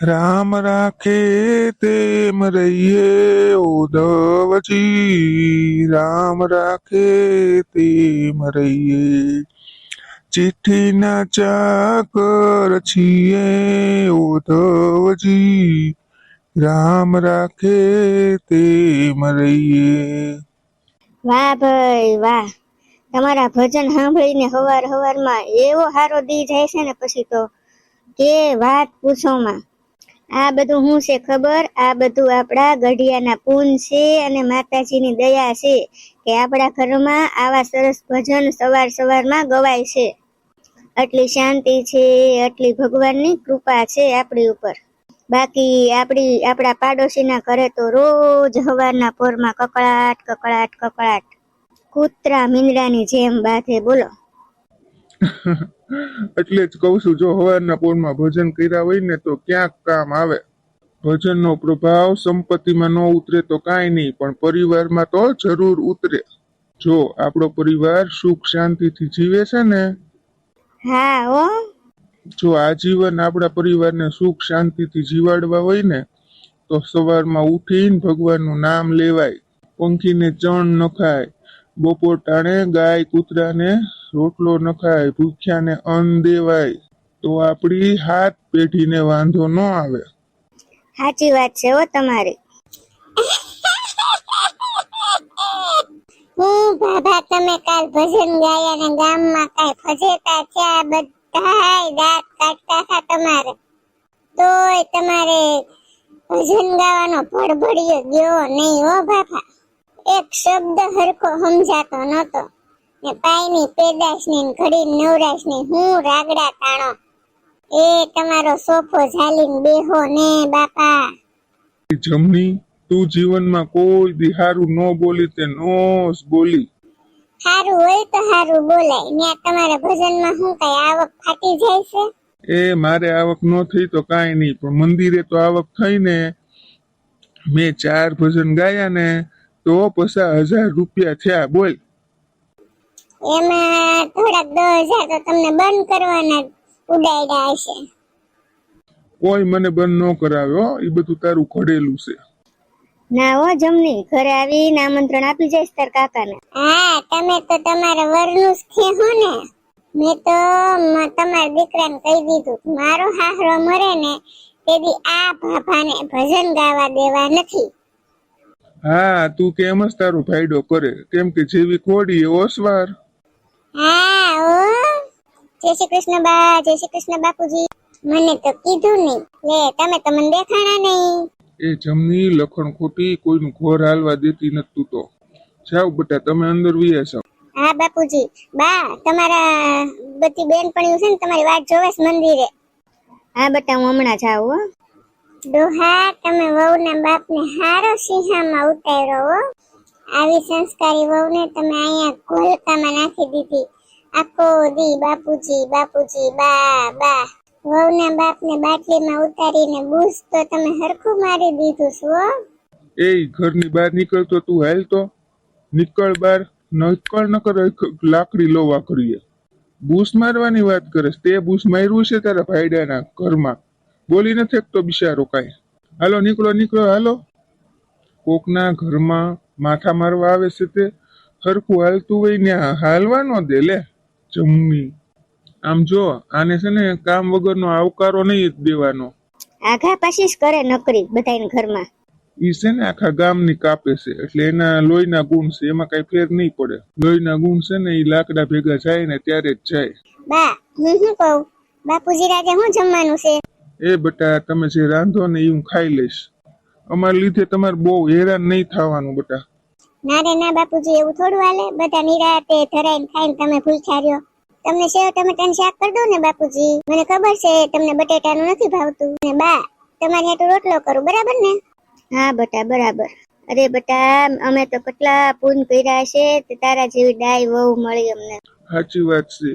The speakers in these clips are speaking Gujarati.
રામ રાખે તેમ રહીએ ઉધવજી રામ રાખે તેમ રહીએ ચિઠ્ઠીના ચાકર છીએ ઉધવજી રામ રાખે તેમ રહીએ વાહ ભાઈ વાહ તમારા ભજન સાંભળીને હવાર હવારમાં એવો હારો દી જાય છે ને પછી તો કે વાત પૂછોમાં. આ બધું શું છે ખબર? આ બધું આપણા ગઢિયાના પૂન છે અને માતાજીની દયા છે કે આપણા ઘરમાં આવા સરસ ભજન સવાર સવારમાં ગવાય છે. આટલી શાંતિ છે, આટલી ભગવાનની કૃપા છે આપણી ઉપર. બાકી આપણી, આપણા પાડોશીના ઘરે તો રોજ હવારના પોરમાં કકળાટ કકળાટ કકળાટ. કૂતરા મીંદડાની જેમ બાથે બોલો. એટલે જ કહું છું જો હવારના પોરમાં ભજન કર્યા હોય ને તો ક્યાંક કામ આવે. ભજનનો પ્રભાવ સંપત્તિમાં ન ઉતરે તો કાંઈ નહીં પણ પરિવારમાં તો જરૂર ઉતરે. જો આપણો પરિવાર સુખ શાંતિથી જીવે છે ને? હા હો. જો આજીવન આપણા પરિવારને સુખ શાંતિથી જીવાડવા હોય ને તો સવારમાં ઉઠીને ભગવાનનું નામ લેવાય પંખીને ચણ નખાય બપોર ટાણે ગાય કૂતરાને રોટલો નખાય ભૂખ્યાને અન્ન દેવાય તો આપણી હાથ પેઢીને વાંધો ન આવે. સાચી વાત છે હો તમારી. હું બાબા તમે કાલ ભજન ગાયા ને ગામમાં કાંઈ ફજેતા થયા બધાય દાંત કાઢતા હતા તમારે. તોય તમારે ભજન ગાવાનો ભડભડિયો ગયો નહીં હો બાપા એક શબ્દ હરખો સમજાતો નતો ને પાયની પેદાશ ને ઘડી નવરાશની હું રાગડા તાણો. એ તમારો સોફો ઝાલીને બેહો ને બાપા. જમની તું જીવનમાં કોઈ દી હારું ન બોલી તે નો બોલી. હારું હોય તો હારું બોલાય ત્યાં તમારા ભજનમાં હું કઈ આવક ફાટી જાય છે? એ મારે આવક ન થઈ તો કાંઈ નહીં પણ મંદિરે તો આવક થઈ ને. મેં ચાર ભજન ગાયા ને તો પચાસ હજાર રૂપિયા થયા બોલ. એમાં થોડાક દસ હજાર તો તમને બંધ કરવાના ઉડાડ્યા હશે. કોઈ મને બંધ ન કરાવ્યો એ બધું તારું ઘડેલું છે. ના હો જમની. ઘરે આવીને આમંત્રણ આપી જઈશ તાર કાકાને. હા તમે તો તમારા વરનું જ હો ને. મેં તો તમારા દીકરાને કહી દીધું મારો હાહરો મરે ને તેથી આ ભાભાને ભજન ગાવા દેવા નથી. હા તું કેમ જ તારો ભાઈડો કરે? કેમ કે જેવી ખોડી એવો સ્વાર હા ઓ જય શ્રી કૃષ્ણ બા જય શ્રી કૃષ્ણ બાપુજી. મને તો કીધું નહીં. લે તમે તો મને દેખાણા નહીં. એ જમની લખણ ખોટી કોઈનું ઘોર હાલવા દેતી નતું તો જાઓ બેટા તમે અંદર વિયા છો. હા બાપુજી. બા તમારા બધી બેનપણીઓ છે ને તમારી વાત જોવે છે મંદિરે. હા બેટા હું હમણાં જાઉં હો. ડોહા તમે વહુના બાપને હારો સિંહામાં ઉતાર્યો હો. આવી સંસ્કારી વહુને તમે અહીંયા કોલકામાં નાખી દીધી. આખો દી બાપુજી બાપુજી, બા બા. વહુના બાપને બાટલીમાં ઉતારીને બૂસ તો તમે હરખું મારી દીધું છું એ ઘરની બહાર નીકળતો તું હાલ તો. નીકળ બહાર નકળ ન કર લાકડી લોવા કરીએ. બૂસ મારવાની વાત કરે તે બૂસ માર્યું છે તારા ભાઈડાના ઘરમાં. બોલી નથી તો બિચારો કાંઈ. હાલો, નીકળો નીકળો, હાલો. કોકના ઘરમાં માથા મારવા આવે છે તે હરખું હાલતું હોય ને હાલવા ન દે લે જમની આમ જો આને છે ને કામ વગરનો આવકારો નહીં દેવાનો. આઘા પાછી જ કરે નકરી બધાને ઘરમાં. ઈ છે ને આખા ગામની કાપે છે એટલે એના લોહીના ગુણ છે એમાં કઈ ફેર નહીં પડે. લોહીના ગુણ છે ને ઈ લાકડા ભેગા જાય ને ત્યારે જ જાય. બા હું શું કહું? બાપુજી રાજા શું જમવાનું છે? એ બટા તમે જે રાંધો ને એ હું ખાઈ લઈશ. અમારા લીધે તમારે બહુ હેરાન નહીં થવાનું બટા. ના રે ના બાપુજી એવું થોડું હાલે? બધા નિરાતે ધરાઈને ખાઈને તમે ભૂખ્યા રહ્યો. તમને સેવ ટમેટાનું શાક કરી દો ને બાપુજી? મને ખબર છે તમને બટેટાનું નથી ભાવતું. ને બા તમારે હાટુ રોટલો કરું બરાબર ને? હા બટા બરાબર. અરે બટા અમે તો કેટલા પૂન કર્યા છે તે તારા જેવી ડાય વહુ મળી અમને. સાચી વાત છે.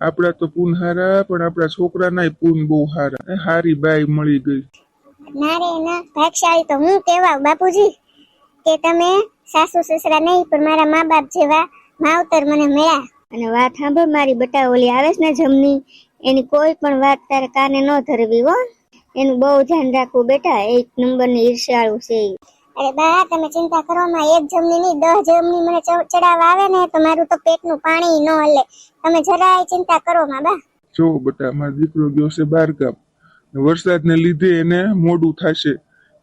આપણા તો પૂન હારા પણ આપણા છોકરાના પૂન બહુ હારા. હારી બાઈ મળી ગઈ. ના રે ના ભાગશાળી તો હું કેવા બાપુજી કે તમે સાસુ સસરા નહીં પણ મારા મા બાપ જેવા માવતર મને મળ્યા. અને વાત સાંભળ મારી બટા ઓલી આવે છે ને જમની? એની કોઈ પણ વાત તારે કાને ન ધરવી હો. એનું બહુ ધ્યાન રાખવું બેટા એક નંબરની ઈર્ષ્યાળુ છે અરે બા તમે ચિંતા કરો માં એક જમની નહીં દસ જમની મને ચડાવવા આવે ને તો મારું તો પેટનું પાણી ન હલે. તમે જરાય ચિંતા કરો માં બા. જો બટા મારો દીકરો ગયો છે બહાર ગામ. વરસાદને લીધે એને મોડું થશે.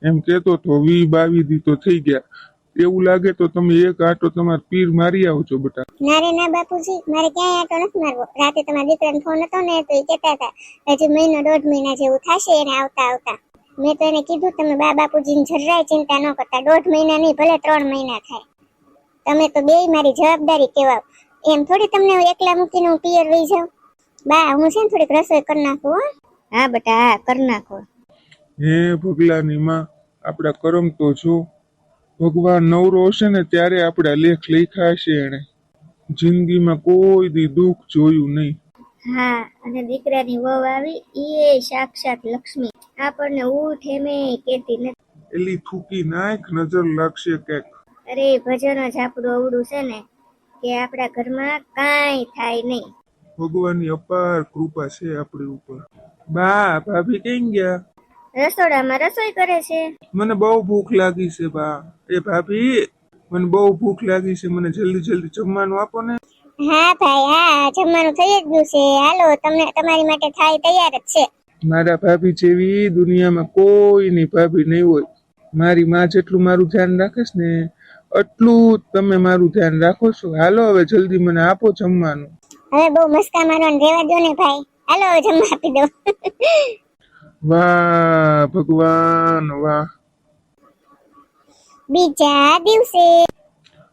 એમ કેતો તો વી બાવી દી તો થઈ ગયા. એવું લાગે તો તમે એક આટો તમારે પીર મારી આવજો છો ના રે ના બાપુજી, મારે ક્યાંય આટો નથી મારવો. રાતે તમારા દીકરાને ફોન હતો ને તો એ કહેતા હતા, હજી મહિનો દોઢ મહિના જેવું થશે એને આવતા આવતા. મેં તો એને કીધું, તમે બા બાપુજીની જરાય ચિંતા ન કરતા, દોઢ મહિના નહીં, ભલે ત્રણ મહિના થાય. તમે તો બેય મારી જવાબદારી કહેવાવ એમ થોડી તમને એકલા મૂકીને હું પિયર વહી જાઉં? બા, હું છે ને થોડીક રસોઈ કરી નાખું, હો. હા બેટા હા કર નાખો. હે ભગલાની માં આપણા કરમ તો જો ભગવાન નવરો હશે ને ત્યારે આપણા લેખ લખ્યા હશે એને જિંદગીમાં કોઈ દી દુઃખ જોયું નહીં. હા અને દીકરાની વહુ આવી ઈ સાક્ષાત લક્ષ્મી. આપણને ઉઠ એમે કેતી નથી. એલી થૂકી નાખ નજર લાગશે કે અરે ભજન જ આપણું અવડું છે ને કે આપણા ઘરમાં કાંઈ થાય નહીં. ભગવાનની અપાર કૃપા છે આપણી ઉપર. બા ભાભી કઈ ગયા? રસોડામાં રસોઈ કરે છે. મને બહુ ભૂખ લાગી છે બા. એ ભાભી મને બહુ ભૂખ લાગી છે. મને જલ્દી જલ્દી જમવાનું આપો ને. હા ભાઈ હા જમવાનું થઈ જ ગયું છે. હાલો તમને તમારી માટે થાળી તૈયાર જ છે. મારા ભાભી જેવી દુનિયામાં કોઈની ભાભી નહીં હોય. મારી માં જેટલું મારું ધ્યાન રાખેશ ને એટલું તમે મારું ધ્યાન રાખો છો. હાલો હવે જલ્દી મને આપો જમવાનું. હવે બહુ મસ્કા મારો ને રેવા દો ને ભાઈ. હાલો જમવા આપી દો વાહ ભગવાન વાહ. બીજા દિવસે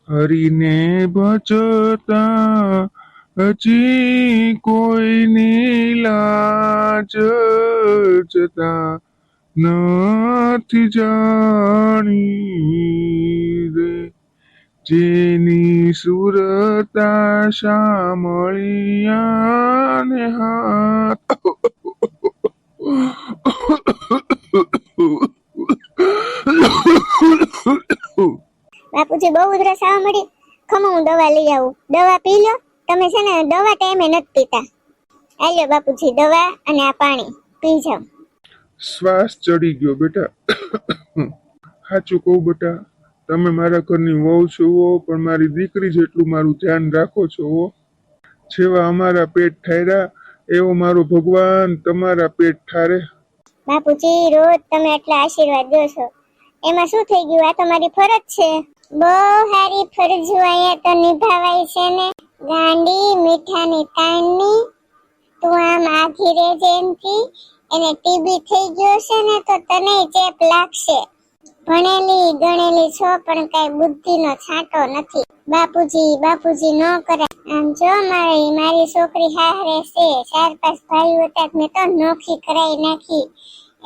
હરીને ભજતા હજી કોઈની લાજ જતા નથી જાણી રે. જેની સુરતા સાંભળિયા ને હાથ. બાપુજી બહુ ઉધરસ આવવા મળી. ખમો હું દવા લઈ આવું. દવા પી લો. તમે છે ને દવા ટાઈમે નથી પીતા. આલ્યો બાપુજી દવા અને આ પાણી. પી જાઓ. શ્વાસ ચડી ગયો બેટા. સાચું કહું બેટા. તમે મારા ઘરની વહુ છો પણ મારી દીકરી જેટલું મારું ધ્યાન રાખો છો જેવા અમારા પેટ ઠાર્યા એવો મારો ભગવાન તમારા પેટ ઠારે. બાપુજી, રોજ તમે આટલા આશીર્વાદ દો છો. એમાં શું થઈ ગયું? આ તો મારી ફરજ છે. બહુ સારી ફરજો અહીંયા તો નિભાવાય છે ને. ગાંડી, મીઠાની તાણની, તું આમ આઘી રહેજે એમથી. એને ટીબી થઈ ગયો છે ને તો તને ચેપ લાગશે. ભણેલી, ગણેલી છો, પણ કઈ બુદ્ધિનો છાંટો નથી. બાપુજી બાપુજી ન કરે. આમ જો મારી મારી છોકરી હારે છે, ચાર પાંચ ભાઈઓ હતા, મેં તો નોખી કરાઈ નાખી.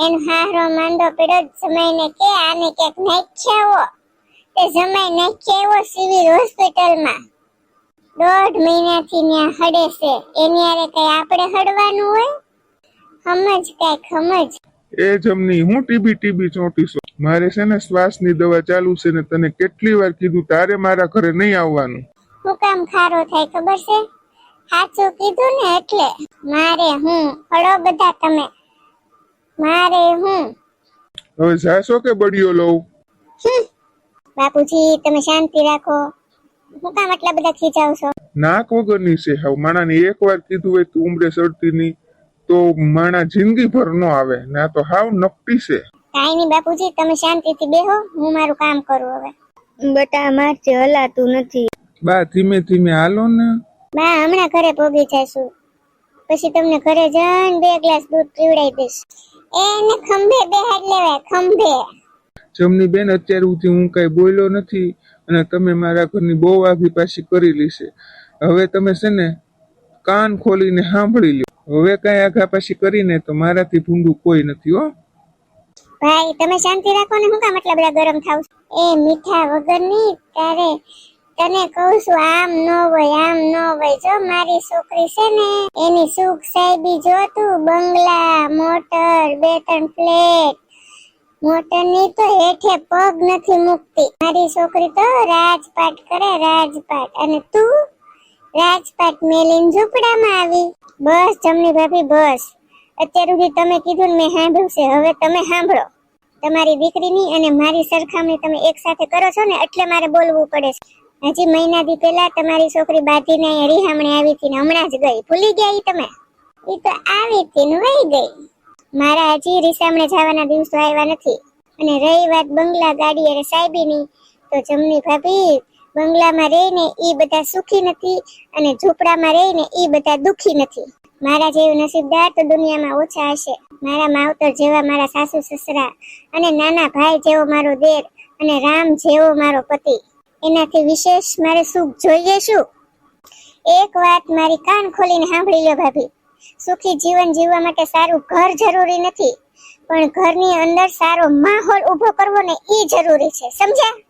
એનો હારો માંડો પડ્યો જમાઈને કે આને ક્યાંક નાખ્યાવો? તે જમાઈ નાખ્યાવો સિવિલ હોસ્પિટલમાં. દોઢ મહિનાથી ત્યાં હડે છે. એની હારે કઈ આપણે હડવાનું હોય? સમજ કંઈક સમજ એ જમની હું ટીબી ટીબી ચોંટીશો. મારે છે ને શ્વાસની દવા ચાલુ છે ને તને કેટલી વાર કીધું તારે મારા ઘરે નહીં આવવાનું. હું કામ ખારો થાય ખબર છે? સાચું કીધું ને એટલે. મારે હું? પડો બધા તમે. મારે હું? હવે જાશો કે બડીયો લઉં. બાપુજી તમે શાંતિ રાખો. હું કામ આટલા બધા ખીચાવ છો? નાક વગરની છે હવે. માણાને એક વાર કીધું હોય તું ઉમરે સડતી નહીં. તો માણા જિંદગી ભર નો આવે ના તો હાવ નપટી છે. કાઈ નહીં બાપુજી તમે શાંતિથી બેહો હું મારું કામ કરું હવે. બટા મારથી હલાતું નથી. બા ધીમે ધીમે હાલો ને. બા હમણાં ઘરે પોગી જશું. પછી તમને ઘરે જઈને બે ગ્લાસ દૂધ પીવડાવી દઈશ. એને ખંભે બેહાડ લેવાય ખંભે. જમની બેન અત્યાર સુધી હું કઈ બોલ્યો નથી અને તમે મારા ઘરની બહુ આગી પાછી કરી છે. હવે તમે છે ને કાન ખોલીને સાંભળી લ્યો. હવે કઈ આગા પાછી કરીને તો મારાથી ભૂંડું કોઈ નથી, હો. ભાઈ, તમે શાંતિ રાખો ને, હું કામ આટલા બધા ગરમ થાવ એ મીઠા વગરની, તારે તને કહું છું, આમ નો હોય, આમ નો હોય. જો મારી છોકરી છે ને, એની સુખ સાહેબી જો તું, બંગલા, મોટર, બે ત્રણ ફ્લેટ મોટરની તો હેઠે પગ નથી મૂકતી. મારી છોકરી તો રાજપાટ કરે, રાજપાટ. અને તું રાજપાટ મેલીન ઝૂંપડામાં આવી. બસ જમની ભાભી, બસ. અત્યાર સુધી તમે કીધું ને મેં સાંભળ્યું છે. હવે તમે સાંભળો. તમારી દીકરીની અને મારી સરખામણી તમે એક સાથે કરો છો ને, એટલે મારે બોલવું પડે છે. હજી મહિના દી પહેલા તમારી છોકરી બાધીને રીહામણે આવી હતી ને હમણાં જ ગઈ. ભૂલી ગયા તમે? એ તો આવી હતી ને વહી ગઈ. મારા હજી રીસામણે જવાના દિવસો આવ્યા નથી. અને રહી વાત બંગલા ગાડી અને સાહેબીની. તો જમની ભાભી બંગલામાં રહીને એ બધા સુખી નથી અને ઝૂંપડામાં રહીને એ બધા દુખી નથી. મારા જેવું નસીબદાર તો દુનિયામાં ઓછા હશે. મારા માવતર જેવા મારા સાસુ સસરા અને નાના ભાઈ જેવો મારો દેર અને રામ જેવો મારો પતિ. એનાથી વિશેષ મારે સુખ જોઈએ શું? એક વાત મારી કાન ખોલીને સાંભળી લો ભાભી. સુખી જીવન જીવવા માટે સારું ઘર જરૂરી નથી. પણ ઘરની અંદર સારો માહોલ ઊભો કરવો ને એ જરૂરી છે. સમજ્યા?